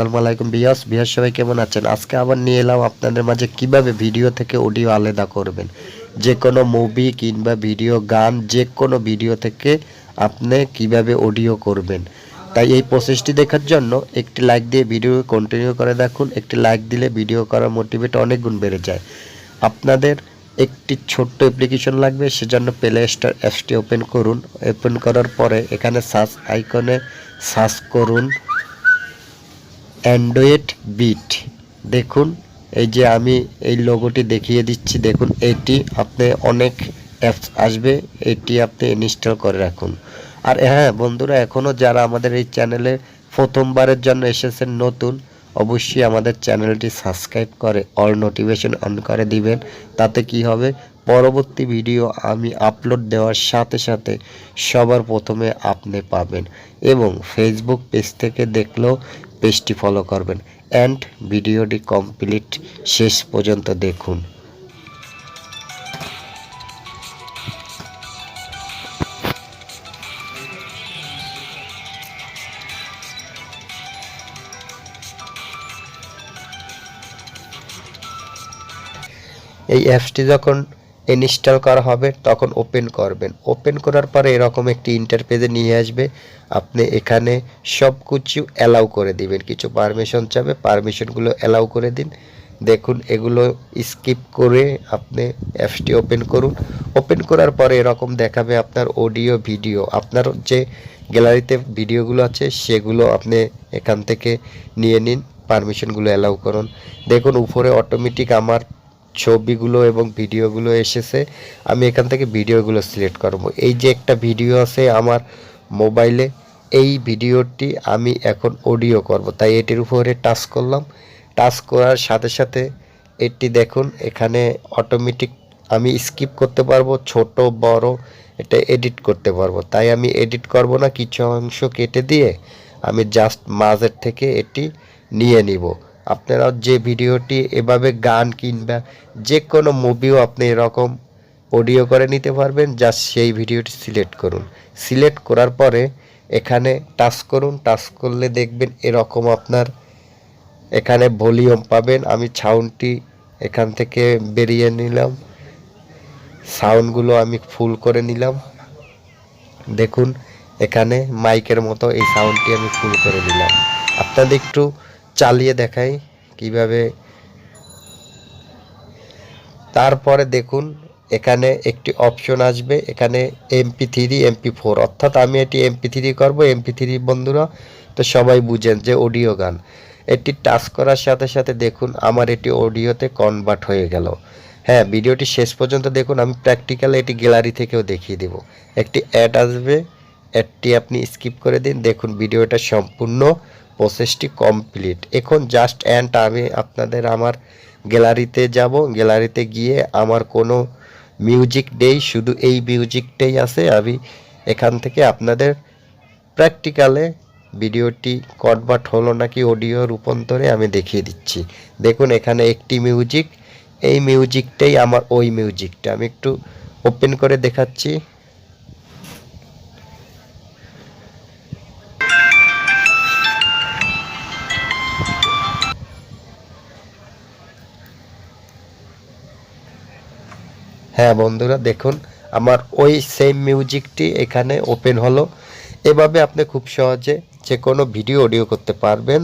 আসসালামু বিয়াস বিয়াস সবাই কেমন আছেন? আজকে আবার নিয়ে এলাম আপনাদের মাঝে কীভাবে ভিডিও থেকে অডিও আলাদা করবেন। যে কোনো মুভি কিংবা ভিডিও, গান, যে কোনো ভিডিও থেকে আপনি কীভাবে অডিও করবেন। তাই এই প্রসেসটি দেখার জন্য একটি লাইক দিয়ে ভিডিও কন্টিনিউ করে দেখুন। একটি লাইক দিলে ভিডিও করার মোটিভেট অনেক গুণ বেড়ে যায়। আপনাদের একটি ছোট্ট অ্যাপ্লিকেশন লাগবে, সেজন্য প্লে স্টোর অ্যাপসটি ওপেন করুন। ওপেন করার পরে এখানে সার্চ আইকনে সার্চ করুন। অ্যান্ড্রয়েড বিট দেখুন, এই যে আমি এই লোগোটি দেখিয়ে দিচ্ছি, দেখুন, এটি আপনি অনেক অ্যাপস আসবে, এটি আপনি ইনস্টল করে রাখুন। আর হ্যাঁ বন্ধুরা এখনও যারা আমাদের এই চ্যানেলে প্রথমবারের জন্য এসেছেন, নতুন, অবশ্যই আমাদের চ্যানেলটি সাবস্ক্রাইব করে অল নোটিফিকেশন অন করে দিবেন। তাতে কি হবে? পরবর্তী ভিডিও আমি আপলোড দেওয়ার সাথে সাথে সবার প্রথমে আপনি পাবেন। এবং ফেসবুক পেজ থেকে দেখলেও পেজটি ফলো করবেন অ্যান্ড ভিডিওটি কমপ্লিট শেষ পর্যন্ত দেখুন। এই অ্যাপসটি যখন ইনস্টল করা হবে, তখন ওপেন করবেন। ওপেন করার পরে এরকম একটি ইন্টারপেজে নিয়ে আসবে। আপনি এখানে সব কিছু অ্যালাউ করে দিবেন। কিছু পারমিশন চাবে পারমিশনগুলো অ্যালাউ করে দিন। দেখুন, এগুলো স্কিপ করে আপনি অ্যাপসটি ওপেন করুন। ওপেন করার পরে এরকম দেখাবে আপনার অডিও ভিডিও আপনার যে গ্যালারিতে ভিডিওগুলো আছে, সেগুলো আপনি এখান থেকে নিয়ে নিন পারমিশনগুলো অ্যালাউ করুন। দেখুন, উপরে অটোমেটিক আমার ছবিগুলো এবং ভিডিওগুলো এসেছে, আমি এখান থেকে ভিডিওগুলো সিলেক্ট করব। এই যে একটা ভিডিও আছে আমার মোবাইলে, এই ভিডিওটি আমি এখন অডিও করব। তাই এটির উপরে টাচ করলাম। টাচ করার সাথে সাথে এটি দেখুন, এখানে অটোমেটিক আমি স্কিপ করতে পারব, ছোট, বড়, এটা এডিট করতে পারব। তাই আমি এডিট করব না, কিছু অংশ কেটে দিয়ে আমি জাস্ট মাঝের থেকে এটি নিয়ে নিব। আপনারা যে ভিডিওটি এভাবে গান কিংবা যে কোনো মুভিও আপনি এরকম অডিও করে নিতে পারবেন জাস্ট সেই ভিডিওটি সিলেক্ট করুন। সিলেক্ট করার পরে এখানে টাচ করুন টাচ করলে দেখবেন এরকম আপনার এখানে ভলিউম পাবেন। আমি সাউন্ডটি এখান থেকে বেরিয়ে নিলাম। সাউন্ডগুলো আমি ফুল করে নিলাম। দেখুন, এখানে মাইকের মতো এই সাউন্ডটি আমি ফুল করে নিলাম। আপনাদের একটু চালিয়ে দেখাই কীভাবে। তারপরে দেখুন, এখানে একটি অপশন আসবে, এখানে এমপি থ্রি এমপি ফোর অর্থাৎ আমি এটি এমপি থ্রি করব এমপি থ্রি বন্ধুরা, তো সবাই বুঝেন যে অডিও গান। এটি টাচ করার সাথে সাথে দেখুন, আমার এটি অডিওতে কনভার্ট হয়ে গেল। হ্যাঁ ভিডিওটি শেষ পর্যন্ত দেখুন, আমি প্র্যাকটিক্যাল এটি গ্যালারি থেকেও দেখিয়ে দেব। একটি অ্যাড আসবে অ্যাডটি আপনি স্কিপ করে দিন, দেখুন ভিডিওটা সম্পূর্ণ প্রসেসটি কমপ্লিট এখন জাস্ট অ্যান্ড আমি আপনাদের আমার গ্যালারিতে যাব। গ্যালারিতে গিয়ে আমার কোনো মিউজিক নেই, শুধু এই মিউজিকটাই আছে। আমি এখান থেকে আপনাদের প্র্যাকটিক্যালে ভিডিওটি কনভার্ট হলো নাকি অডিও রূপান্তরে আমি দেখিয়ে দিচ্ছি। দেখুন, এখানে একটি মিউজিক এই মিউজিকটাই আমার ওই মিউজিকটা আমি একটু ওপেন করে দেখাচ্ছি। হ্যাঁ বন্ধুরা, দেখুন, আমার ওই সেম মিউজিকটি এখানে ওপেন হলো। এভাবে আপনি খুব সহজে যে কোনো ভিডিও অডিও করতে পারবেন।